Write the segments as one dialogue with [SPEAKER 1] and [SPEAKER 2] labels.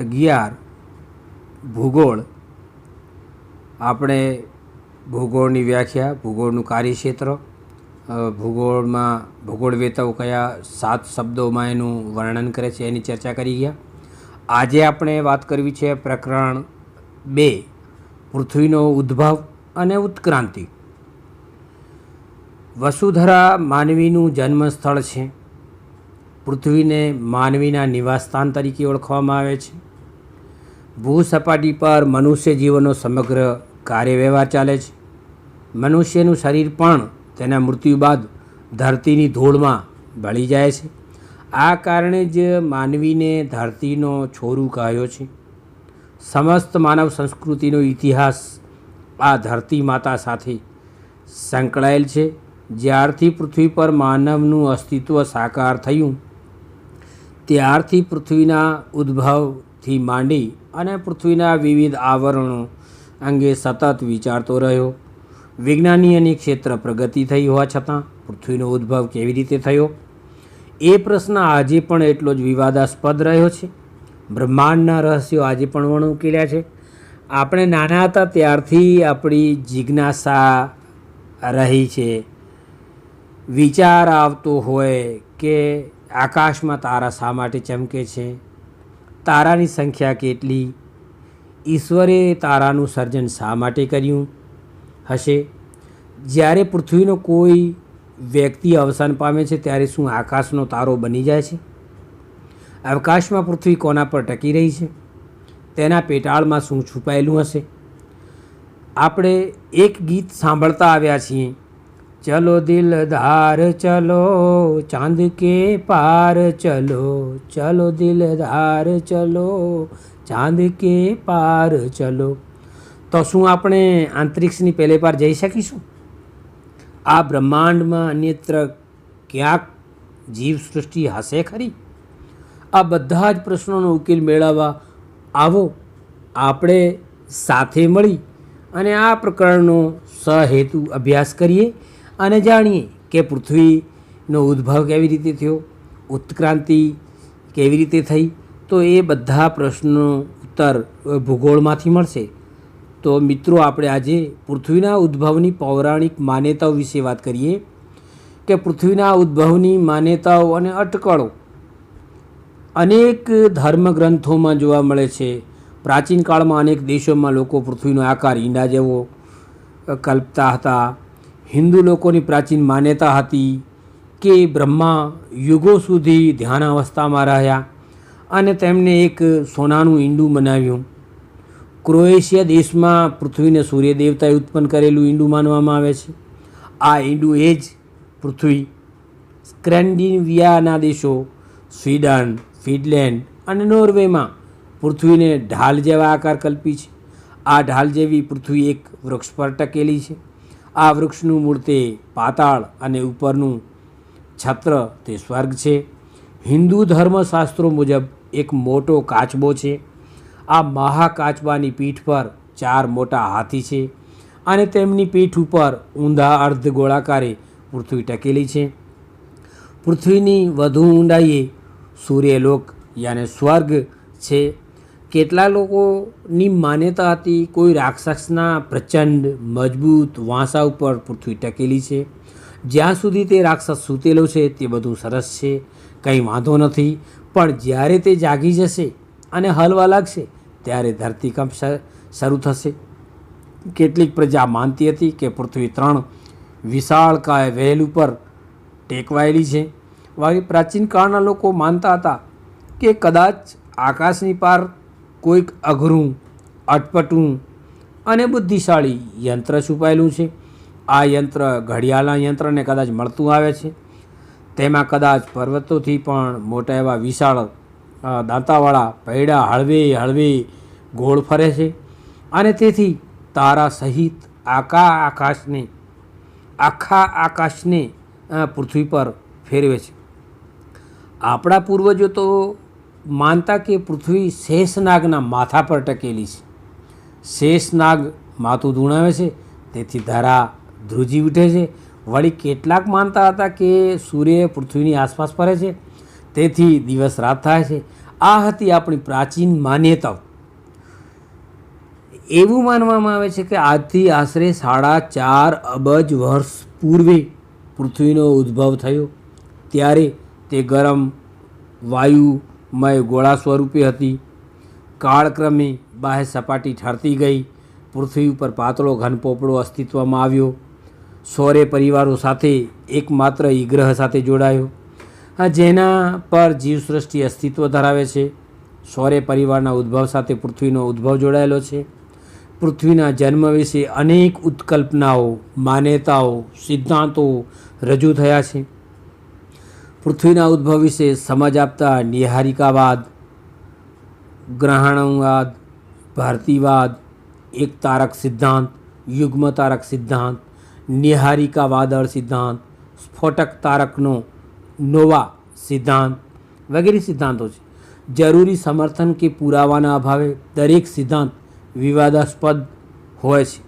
[SPEAKER 1] અગિયાર, ભૂગોળ. આપણે ભૂગોળની વ્યાખ્યા, ભૂગોળનું કાર્યક્ષેત્ર ભૂગોળમાં ભૂગોળવેતાઓ કયા સાત શબ્દોમાં એનું વર્ણન કરે છે એની ચર્ચા કરી ગયા. આજે આપણે વાત કરવી છે પ્રકરણ બે, પૃથ્વીનો ઉદ્ભવ અને ઉત્ક્રાંતિ. વસુધરા માનવીનું જન્મસ્થળ છે. પૃથ્વીને માનવીના નિવાસસ્થાન તરીકે ઓળખવામાં આવે છે. ભૂસપાટી પર મનુષ્ય જીવનનો સમગ્ર કાર્યવ્યવહાર ચાલે છે. મનુષ્યનું શરીર પણ તેના મૃત્યુ બાદ ધરતીની ધૂળમાં ભળી જાય છે. આ કારણે જ માનવીને ધરતીનો છોરું કહ્યો છે. સમસ્ત માનવ સંસ્કૃતિનો ઇતિહાસ આ ધરતી માતા સાથે સંકળાયેલ છે. જ્યારથી પૃથ્વી પર માનવનું અસ્તિત્વ સાકાર થયું, ત્યારથી પૃથ્વીના ઉદ્ભવથી માંડી અને પૃથ્વીના વિવિધ આવરણો અંગે સતત વિચારતો રહ્યો. વિજ્ઞાની અને ક્ષેત્ર પ્રગતિ થઈ હોવા છતાં પૃથ્વીનો ઉદ્ભવ કેવી રીતે થયો? એ પ્રશ્ન આજે પણ એટલો જ વિવાદાસ્પદ રહ્યો છે. બ્રહ્માંડના રહસ્યો આજે પણ વણ ઉકેલ્યા છે. આપણે નાના હતા ત્યારથી આપણી જિજ્ઞાસા રહી છે. વિચાર આવતો હોય કે આકાશમાં તારા શા માટે ચમકે છે? તારાની સંખ્યા કેટલી? ઈશ્વરે તારાનું સર્જન શા માટે કર્યું? હશે. જ્યારે પૃથ્વીનો કોઈ વ્યક્તિ અવસાન પામે છે, ત્યારે શું આકાશનો તારો બની જાય છે? અવકાશમાં પૃથ્વી કોના પર ટકી રહી છે? તેના પેટાળમાં શું છુપાયેલું હશે? આપણે એક ગીત સાંભળતા આવ્યા છીએ. ચલો દિલદાર ચલો ચાંદ કે પાર ચલો ચલો દિલદાર ચલો ચાંદ કે પાર ચલો તો શું આપણે અંતરિક્ષની પહેલે પાર જઈ શકીશું? આ બ્રહ્માંડમાં અન્યત્ર ક્યાંક જીવસૃષ્ટિ હશે ખરી? આ બધા જ પ્રશ્નોનો ઉકેલ મેળવવા આવો, આપણે સાથે મળી અને આ પ્રકરણનો સહેતુ અભ્યાસ કરીએ. અને જાણીએ કે પૃથ્વીનો ઉદ્ભવ કેવી રીતે થયો, ઉત્ક્રાંતિ કેવી રીતે થઈ, તો એ બધા પ્રશ્નનો ઉત્તર ભૂગોળમાંથી મળશે. તો મિત્રો, આપણે આજે પૃથ્વીના ઉદ્ભવની પૌરાણિક માન્યતાઓ વિશે વાત કરીએ કે પૃથ્વીના ઉદ્ભવની માન્યતાઓ અને અટકળો અનેક ધર્મગ્રંથોમાં જોવા મળે છે. પ્રાચીન કાળમાં અનેક દેશોમાં લોકો પૃથ્વીનો આકાર, ઈંડા જેવો કલ્પતા હતા. હિન્દુ લોકોની પ્રાચીન માન્યતા હતી કે બ્રહ્મા યુગો સુધી ધ્યાન અવસ્થામાં રહ્યા અને તેમને એક સોનાનું ઈંડું બનાવ્યું. ક્રોએશિયા દેશમાં પૃથ્વીને સૂર્ય દેવતાએ ઉત્પન્ન કરેલું ઈંડું માનવામાં આવે છે. આ ઈંડું એ જ પૃથ્વી. સ્ક્રેન્ડિવિયાના દેશો સ્વીડન, ફિનલેન્ડ અને નોર્વેમાં પૃથ્વીને ઢાલ જેવા આકાર કલ્પી છે. આ ઢાલ જેવી પૃથ્વી એક વૃક્ષ પર ટકેલી છે. આ વૃક્ષનું મૂળ તે પાતાળ અને ઉપરનું છત્ર તે સ્વર્ગ છે. હિન્દુ ધર્મશાસ્ત્રો મુજબ એક મોટો કાચબો છે. આ મહાકાચબાની પીઠ પર ચાર મોટા હાથી છે અને તેમની પીઠ ઉપર ઊંધા અર્ધ ગોળાકારે પૃથ્વી ટકેલી છે. પૃથ્વીની વધુ ઊંડાઈએ સૂર્યલોક યાને સ્વર્ગ છે કેટલા લોકોની માન્યતા હતી? કોઈ રાક્ષસના પ્રચંડ, મજબૂત વાંસા ઉપર પૃથ્વી ટકેલી છે? જ્યાં સુધી તે રાક્ષસ સૂતેલો છે, તે બધું સરસ છે, કંઈ વાંધો નથી. પણ જ્યારે તે જાગી જશે અને હલવા લાગશે, ત્યારે ધરતીકંપ શરૂ થશે. કેટલીક પ્રજા માનતી હતી કે પૃથ્વી ત્રણ વિશાળકાય વહેલ ઉપર ટેકવાયેલી છે. વાળી પ્રાચીન કાળના લોકો માનતા હતા કે કદાચ આકાશની પાર કોઈક અઘરું, અટપટું અને બુદ્ધિશાળી યંત્ર છુપાયેલું છે. આ યંત્ર ઘડિયાળના યંત્રને કદાચ મળતું આવે છે. તેમાં કદાચ પર્વતોથી પણ મોટા એવા વિશાળ દાંતાવાળા પૈડા હળવે હળવે ગોળ ફરે છે અને તેથી તારા સહિત આખા આકાશને આખા આકાશને પૃથ્વી પર ફેરવે છે. આપણા પૂર્વજો તો માનતા કે પૃથ્વી શેષનાગના માથા પર ટકેલી છે. શેષનાગ માથું ધૂણાવે છે, તેથી ધરા ધ્રુજી ઉઠે છે. વળી કેટલાક માનતા હતા કે સૂર્ય પૃથ્વીની આસપાસ ફરે છે. તેથી દિવસ રાત થાય છે. આ હતી આપણી પ્રાચીન માન્યતાઓ. એવું માનવામાં આવે છે કે આજથી આશરે સાડા ચાર અબજ વર્ષ પૂર્વે પૃથ્વીનો ઉદ્ભવ થયો. ત્યારે તે ગરમ વાયુમય ગોળા સ્વરૂપે હતી. કાળક્રમે બાહ્ય સપાટી ઠરતી ગઈ. પૃથ્વી ઉપર પાતળો ઘન પોપડો અસ્તિત્વમાં આવ્યો. સૌર્ય પરિવારો સાથે એકમાત્ર ઈગ્રહ સાથે જોડાયો. આ જેના પર જીવસૃષ્ટિ અસ્તિત્વ ધરાવે છે. સૌર્ય પરિવારના ઉદ્ભવ સાથે પૃથ્વીનો ઉદ્ભવ જોડાયેલો છે. પૃથ્વીના જન્મ વિશે અનેક ઉત્કલ્પનાઓ, માન્યતાઓ, સિદ્ધાંતો રજૂ થયા છે. પૃથ્વીના ઉદ્ભવ વિશે સમજ આપતા નિહારિકાવાદ, ગ્રહણવાદ, ભારતીવાદ, એક તારક સિદ્ધાંત, યુગ્મ તારક સિદ્ધાંત નિહારિકા વાદળ સિદ્ધાંત, સ્ફોટક તારકનો નોવા સિદ્ધાંત વગેરે સિદ્ધાંતો છે. જરૂરી સમર્થન કે પુરાવાના અભાવે દરેક સિદ્ધાંત વિવાદાસ્પદ હોય છે.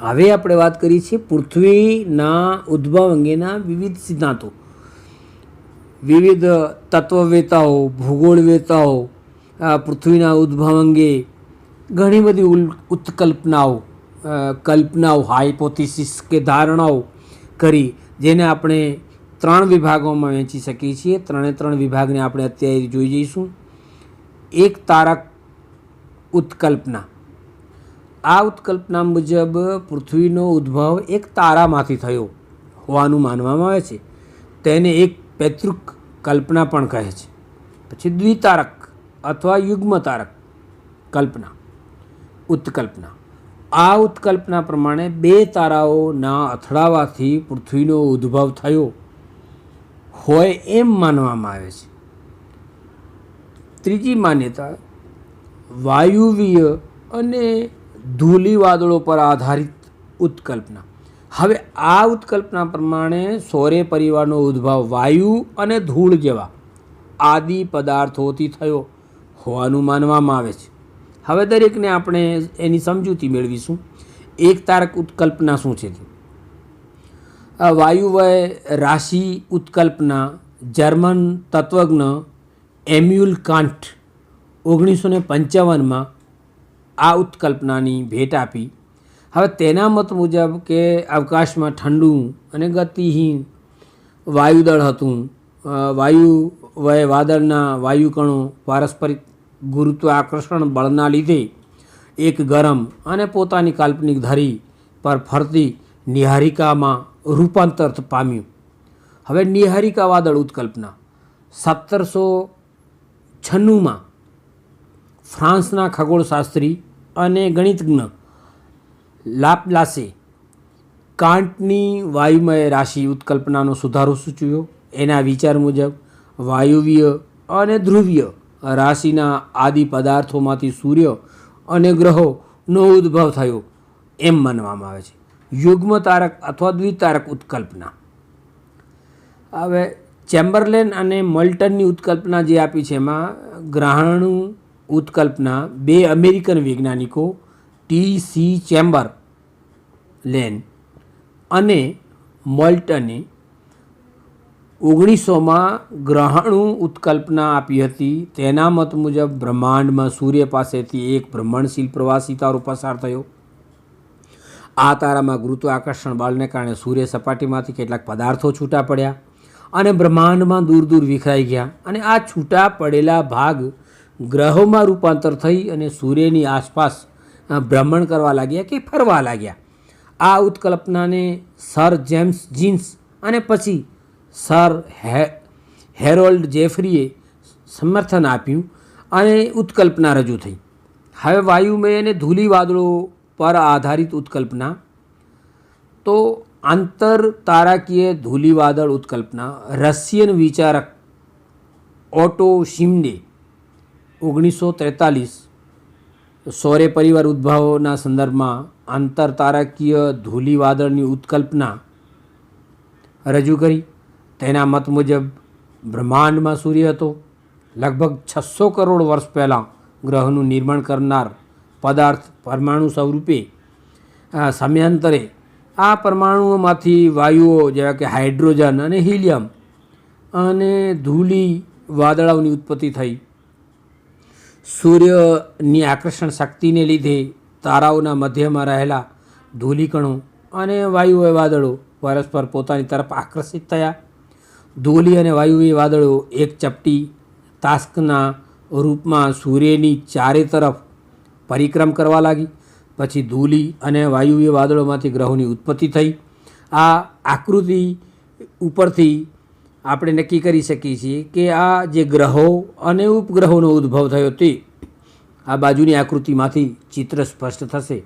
[SPEAKER 1] હવે આપણે વાત કરીએ છીએ પૃથ્વીના ઉદ્ભવ અંગેના વિવિધ સિદ્ધાંતો. વિવિધ તત્વવેતાઓ, ભૂગોળવેતાઓ, આ પૃથ્વીના ઉદ્ભવ અંગે ઘણી બધી ઉલ, ઉત્કલ્પનાઓ કલ્પનાઓ હાઇપોથિસિસ કે ધારણાઓ કરી, જેને આપણે ત્રણ વિભાગોમાં વહેંચી શકીએ છીએ. ત્રણે ત્રણ વિભાગને આપણે અત્યારે જોઈ જઈશું. એક તારક ઉત્કલ્પના. આ ઉત્કલ્પના મુજબ પૃથ્વીનો ઉદ્ભવ એક તારામાંથી થયો હોવાનું માનવામાં આવે છે. તેને એક પૈતૃક કલ્પના પણ કહે છે. પછી દ્વિતારક અથવા યુગ્મ તારક કલ્પના, ઉત્કલ્પના. આ ઉત્કલ્પના પ્રમાણે બે તારાઓના અથડાવાથી પૃથ્વીનો ઉદ્ભવ થયો હોય એમ માનવામાં આવે છે. ત્રીજી માન્યતા, વાયુવીય અને ધૂલી વાદળો પર આધારિત ઉત્કલ્પના. હવે આ ઉત્કલ્પના પ્રમાણે સૌર્ય પરિવારનો ઉદ્ભવ વાયુ અને ધૂળ જેવા આદિ પદાર્થોથી થયો હોવાનું માનવામાં આવે છે. હવે દરેકને આપણે એની સમજૂતી મેળવીશું. એક તારક ઉત્કલ્પના શું છે? વાયુવય રાશિ ઉત્કલ્પના જર્મન તત્વજ્ઞ એમ્યુલ કાન્ટ ઓગણીસો ને પંચાવનમાં આ ઉત્કલ્પનાની ભેટ આપી હવે તેના મત મુજબ કે અવકાશમાં ઠંડુ અને ગતિહીન વાયુદળ હતું. વાયુ વય વાદળના વાયુકણો પારસ્પરિક ગુરુત્વાકર્ષણ બળના લીધે એક ગરમ અને પોતાની કાલ્પનિક ધરી પર ફરતી નિહારિકામાં રૂપાંતર પામ્યું. હવે નિહારિકા વાદળ ઉત્કલ્પના. સત્તરસો છન્નુંમાં ફ્રાન્સના ખગોળશાસ્ત્રી અને ગણિતજ્ઞ લાપલાસે કાંટની વાયુમય રાશિ ઉત્કલ્પનાનો સુધારો સૂચવ્યો. એના વિચાર મુજબ, વાયુવીય અને ધ્રુવીય રાશિના આદિ પદાર્થોમાંથી સૂર્ય અને ગ્રહોનો ઉદ્ભવ થયો એમ માનવામાં આવે છે. યુગ્મ તારક અથવા દ્વિતારક ઉત્કલ્પના. હવે ચેમ્બરલેન અને મલ્ટનની ઉત્કલ્પના જે આપી છે એમાં ગ્રહાણુ ઉત્કલ્પના બે અમેરિકન વૈજ્ઞાનિકો ટી સી ચેમ્બર લેન અને મોલ્ટને ઓગણીસોમાં ગ્રહાણુ ઉત્કલ્પના આપી હતી. તેના મત મુજબ બ્રહ્માંડમાં સૂર્ય પાસેથી એક ભ્રમણશીલ પ્રવાસી તારો પસાર થયો. આ તારામાં ગુરુત્વાકર્ષણ બળને કારણે સૂર્ય સપાટીમાંથી કેટલાક પદાર્થો છૂટા પડ્યા અને બ્રહ્માંડમાં દૂર દૂર વિખરાઈ ગયા અને આ છૂટા પડેલા ભાગ ગ્રહોમાં રૂપાંતર થઈ અને સૂર્યની આસપાસ ભ્રમણ કરવા લાગ્યા કે ફરવા લાગ્યા. આ ઉત્કલ્પનાને સર જેમ્સ જીન્સ અને પછી સર હેરોલ્ડ જેફરીએ સમર્થન આપ્યું અને ઉત્કલ્પના રજૂ થઈ. હવે વાયુમય અને ધૂલી વાદળો પર આધારિત ઉત્કલ્પના. તો આંતર તારાકીય ધૂલી વાદળ ઉત્કલ્પના રશિયન વિચારક ઓટો શિમને ઓગણીસો ત્રેતાલીસ સૌર્ય પરિવાર ઉદ્ભવોના સંદર્ભમાં આંતર તારાકીય ધૂલી વાદળની ઉત્કલ્પના રજૂ કરી. તેના મત મુજબ બ્રહ્માંડમાં સૂર્ય હતો. લગભગ છસો કરોડ વર્ષ પહેલાં ગ્રહનું નિર્માણ કરનાર પદાર્થ પરમાણુ સ્વરૂપે સમયાંતરે આ પરમાણુઓમાંથી વાયુઓ જેવા કે હાઇડ્રોજન અને હિલિયમ અને ધૂલી વાદળાઓની ઉત્પત્તિ થઈ. સૂર્યની આકર્ષણ શક્તિને લીધે તારાઓના મધ્યમાં રહેલા ધૂલિકણો અને વાયુએ વાદળો પરસ્પર પોતાની તરફ આકર્ષિત થયા. ધૂલી અને વાયુએ વાદળો એક ચપટી તાસ્કના રૂપમાં સૂર્યની ચારે તરફ પરિક્રમ કરવા લાગી. પછી ધૂલી અને વાયુએ વાદળોમાંથી ગ્રહોની ઉત્પત્તિ થઈ. આ આકૃતિ ઉપરથી આપણે નક્કી કરી શકીએ છીએ કે આ જે ગ્રહો અને ઉપગ્રહોનો ઉદ્ભવ થયો તે આ બાજુની આકૃતિમાંથી ચિત્ર સ્પષ્ટ થશે.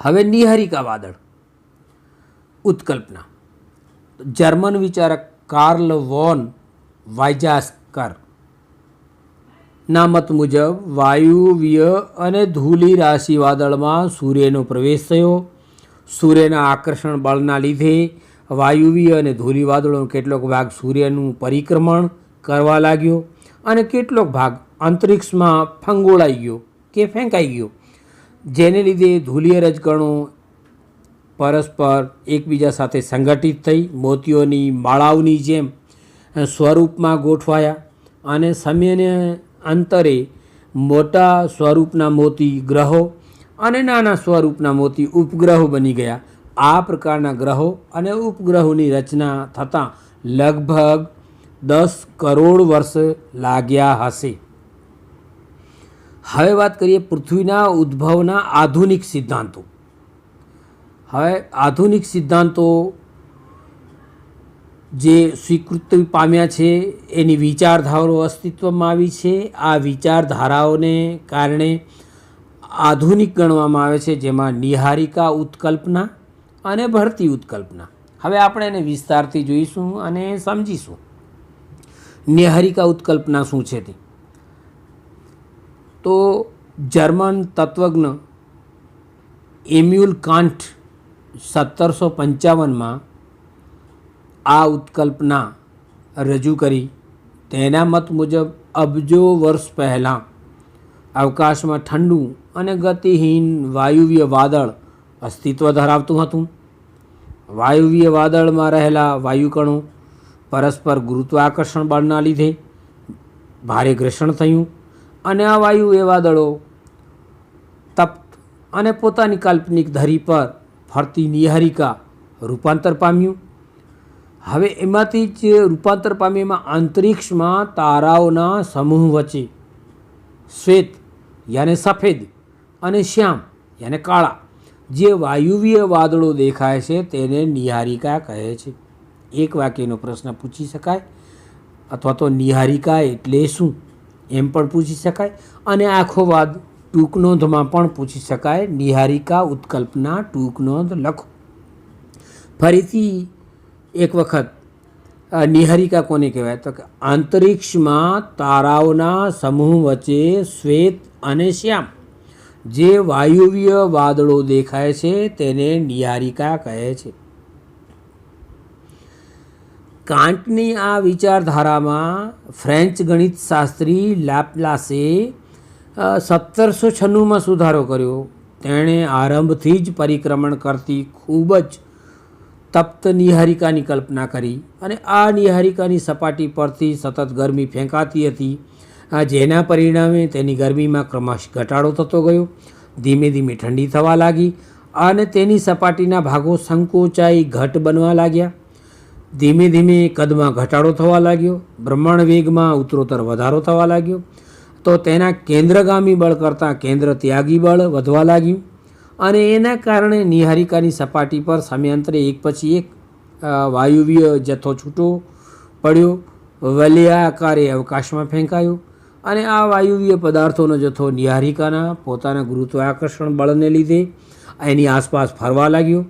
[SPEAKER 1] હવે નિહારિકા વાદળ. ઉત્કલ્પના. જર્મન વિચારક કાર્લ વોન વાઇજાસ્કર ના મત મુજબ વાયુવ્ય અને ધૂલી રાશિ વાદળમાં સૂર્યનો પ્રવેશ થયો. સૂર્યના આકર્ષણ બળના લીધે વાયુવ્ય અને ધૂલી વાદળોનો કેટલોક ભાગ સૂર્યનું પરિક્રમણ કરવા લાગ્યો અને કેટલોક ભાગ અંતરિક્ષમાં ફંગોળાઈ ગયો કે ફેંકાઈ ગયો. જેને લીધે ધૂલીય રજકણો પરસ્પર એકબીજા સાથે સંગઠિત થઈ, મોતીઓની માળાઓની જેમ સ્વરૂપમાં ગોઠવાયા અને સમયને અંતરે મોટા સ્વરૂપના મોતી ગ્રહો અને નાના સ્વરૂપના મોતી ઉપગ્રહો બની ગયા. આ પ્રકારના ગ્રહો અને ઉપગ્રહોની રચના થતાં લગભગ દસ કરોડ વર્ષ લાગ્યા હશે. હવે વાત કરીએ પૃથ્વીના ઉદ્ભવના આધુનિક સિદ્ધાંતો. હવે આધુનિક સિદ્ધાંતો જે સ્વીકૃતિ પામ્યા છે, એની વિચારધારાઓ અસ્તિત્વમાં આવી છે. આ વિચારધારાઓને કારણે આધુનિક ગણવામાં આવે છે, જેમાં નિહારિકા ઉત્કલ્પના અને ભરતી ઉત્કલ્પના. હવે આપણે એને વિસ્તારથી જોઈશું અને સમજીશું. નિહારિકા ઉત્કલ્પના શું છે તે? તો જર્મન તત્વજ્ઞ એમ્યુલ કાન્ટ સત્તરસો પંચાવનમાં આ ઉત્કલ્પના રજૂ કરી. તેના મત મુજબ અબજો વર્ષ પહેલાં અવકાશમાં ઠંડુ અને ગતિહીન વાયુવ્ય વાદળ અસ્તિત્વ ધરાવતું હતું. વાયુવ્ય વાદળમાં રહેલા વાયુકણો પરસ્પર ગુરુત્વાકર્ષણ બળના લીધે ભારે ઘર્ષણ થયું અને આ વાયુવ્ય વાદળો તપ્ત અને પોતાની કાલ્પનિક ધરી પર ફરતી નિહારિકા રૂપાંતર પામ્યું. હવે એમાંથી જ રૂપાંતર પામ્યું એમાં અંતરિક્ષમાં તારાઓના સમૂહ વચ્ચે શ્વેત યાને સફેદ અને શ્યામ યાને કાળા જે વાયુવ્ય વાદળો દેખાય છે તેને નિહારિકા કહે છે. એક વાક્યનો પ્રશ્ન પૂછી શકાય અથવા તો નિહારિકા એટલે શું? એમ પણ પૂછી શકાય અને આખો વાદ ટૂંક નોંધમાં પણ પૂછી શકાય. નિહારિકા ઉત્કલ્પના ટૂંક નોંધ લખો. ફરીથી એક વખત નિહારિકા કોને કહેવાય? તો કે, અંતરિક્ષમાં તારાઓના સમૂહ વચ્ચે શ્વેત અને શ્યામ. જે વાયુવ્ય વાદળો દેખાય છે તેને નિહારિકા કહે છે. કાંટની આ વિચારધારામાં ફ્રેન્ચ ગણિતશાસ્ત્રી લાપલાસે સત્તરસો છન્નુંમાં સુધારો કર્યો. તેણે આરંભથી જ પરિક્રમણ કરતી ખૂબ જ તપ્ત નિહારિકાની કલ્પના કરી અને આ નિહારિકાની સપાટી પરથી સતત ગરમી ફેંકાતી હતી. આ જેના પરિણામે તેની ગરમીમાં ક્રમશ ઘટાડો થતો ગયો. ધીમે ધીમે ઠંડી થવા લાગી અને તેની સપાટીના ભાગો સંકોચાઈ ઘટ બનવા લાગ્યા. ધીમે ધીમે કદમાં ઘટાડો થવા લાગ્યો. બ્રહ્માંડ વેગમાં ઉત્તરોત્તર વધારો થવા લાગ્યો. તો તેના કેન્દ્રગામી બળ કરતાં કેન્દ્ર ત્યાગી બળ વધવા લાગ્યું અને એના કારણે નિહારિકાની સપાટી પર સમયાંતરે એક પછી એક વાયુવ્ય જથ્થો છૂટો પડ્યો. વલિયા આકારે અવકાશમાં ફેંકાયો. અને આ વાયુવ્ય પદાર્થોનો જથ્થો નિહારિકાના પોતાના ગુરુત્વાકર્ષણ બળને લીધે એની આસપાસ ફરવા લાગ્યો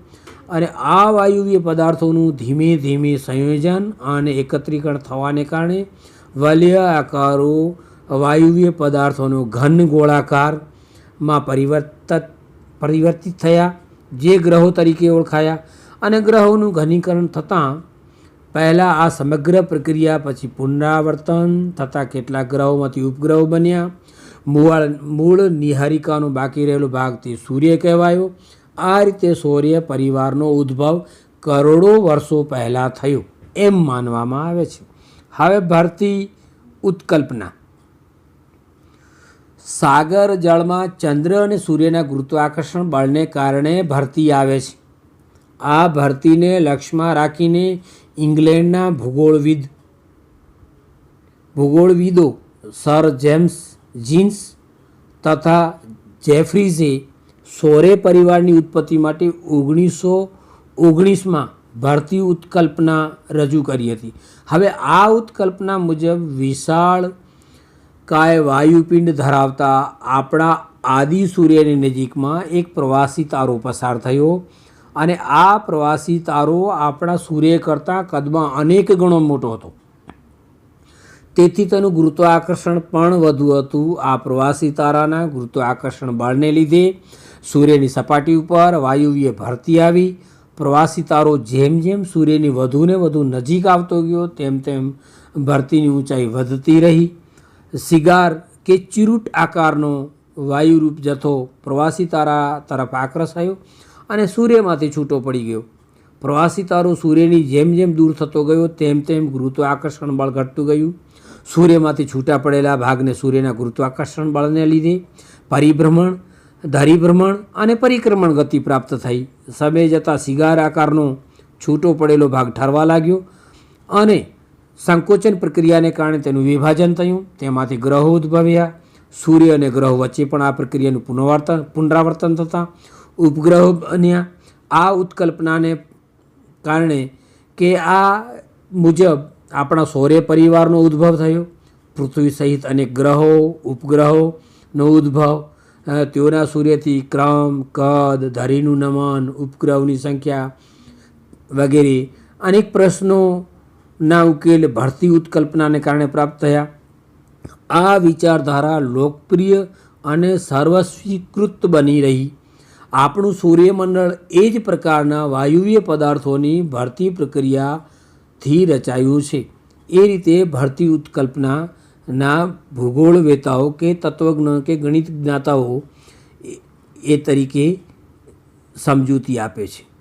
[SPEAKER 1] અને આ વાયુવ્ય પદાર્થોનું ધીમે ધીમે સંયોજન અને એકત્રીકરણ થવાને કારણે વલય આકારો વાયુવ્ય પદાર્થોનો ઘન ગોળાકારમાં પરિવર્તિત પરિવર્તિત થયા, જે ગ્રહો તરીકે ઓળખાયા અને ગ્રહોનું ઘનીકરણ થતાં પહેલાં આ સમગ્ર પ્રક્રિયા, પછી પુનરાવર્તન થતાં કેટલાક ગ્રહોમાંથી ઉપગ્રહો બન્યા. મૂળ મૂળ નિહારિકાનો બાકી રહેલો ભાગ તે સૂર્ય કહેવાયો. આ રીતે સૂર્ય પરિવારનો ઉદ્ભવ કરોડો વર્ષો પહેલાં થયો એમ માનવામાં આવે છે. હવે ભરતી ઉત્કલ્પના. સાગર જળમાં ચંદ્ર અને સૂર્યના ગુરુત્વાકર્ષણ બળને કારણે ભરતી આવે છે. આ ભરતીને લક્ષમાં રાખીને ઇંગ્લેન્ડના ભૂગોળવિદ ભૂગોળવિદો સર જેમ્સ જીન્સ તથા જેફ્રીઝે સોરે પરિવારની ઉત્પત્તિ માટે ઓગણીસો ઓગણીસમાં ભારતીય ઉત્કલ્પના રજૂ કરી હતી. હવે આ ઉત્કલ્પના મુજબ વિશાળ કાય વાયુપિંડ ધરાવતા આપણા આદિ સૂર્યની નજીકમાં એક પ્રવાસી તારો પસાર થયો. અને આ પ્રવાસી તારો આપણા સૂર્ય કરતાં કદમાં અનેક ગણો મોટો હતો. તેથી તેનું ગુરુત્વાકર્ષણ પણ વધુ હતું. આ પ્રવાસી તારાના ગુરુત્વાકર્ષણ બળને લીધે સૂર્યની સપાટી ઉપર વાયુવ્ય ભરતી આવી. પ્રવાસી તારો જેમ જેમ સૂર્યની વધુને વધુ નજીક આવતો ગયો, તેમ તેમ ભરતીની ઊંચાઈ વધતી રહી. સિગાર કે ચિરૂટ આકારનો વાયુરૂપ જથ્થો પ્રવાસી તારા તરફ આકર્ષાયો. અને સૂર્યમાંથી છૂટો પડી ગયો. પ્રવાસી તારો સૂર્યની જેમ જેમ દૂર થતો ગયો, તેમ તેમ ગુરુત્વાકર્ષણ બળ ઘટતું ગયું. સૂર્યમાંથી છૂટા પડેલા ભાગને સૂર્યના ગુરુત્વાકર્ષણ બળને લીધે પરિભ્રમણ, ધરીભ્રમણ અને પરિક્રમણ ગતિ પ્રાપ્ત થઈ. સમય જતાં સિગાર આકારનો છૂટો પડેલો ભાગ ઠરવા લાગ્યો અને સંકોચન પ્રક્રિયાને કારણે તેનું વિભાજન થયું. તેમાંથી ગ્રહો ઉદ્ભવ્યા. સૂર્ય અને ગ્રહ વચ્ચે પણ આ પ્રક્રિયાનું પુનરાવર્તન પુનરાવર્તન થતાં ઉપગ્રહો બન્યા આ ઉત્કલ્પનાને કારણે કે આ મુજબ આપણા સૌર્ય પરિવારનો ઉદ્ભવ થયો. પૃથ્વી સહિત અનેક ગ્રહો ઉપગ્રહોનો ઉદ્ભવ. તેઓના સૂર્યથી ક્રમ, કદ, ધરીનું નમન, ઉપગ્રહોની સંખ્યા વગેરે અનેક પ્રશ્નોના ઉકેલ ભરતી ઉત્કલ્પનાને કારણે પ્રાપ્ત થયા. આ વિચારધારા લોકપ્રિય અને સર્વસ્વીકૃત બની રહી. આપણું સૂર્યમંડળ એ જ પ્રકારના વાયુવ્ય પદાર્થોની ભરતી પ્રક્રિયાથી રચાયું છે. એ રીતે ભરતી ઉત્કલ્પનાના ભૂગોળવેતાઓ કે તત્વજ્ઞ કે ગણિત જ્ઞાતાઓ એ તરીકે સમજૂતી આપે છે.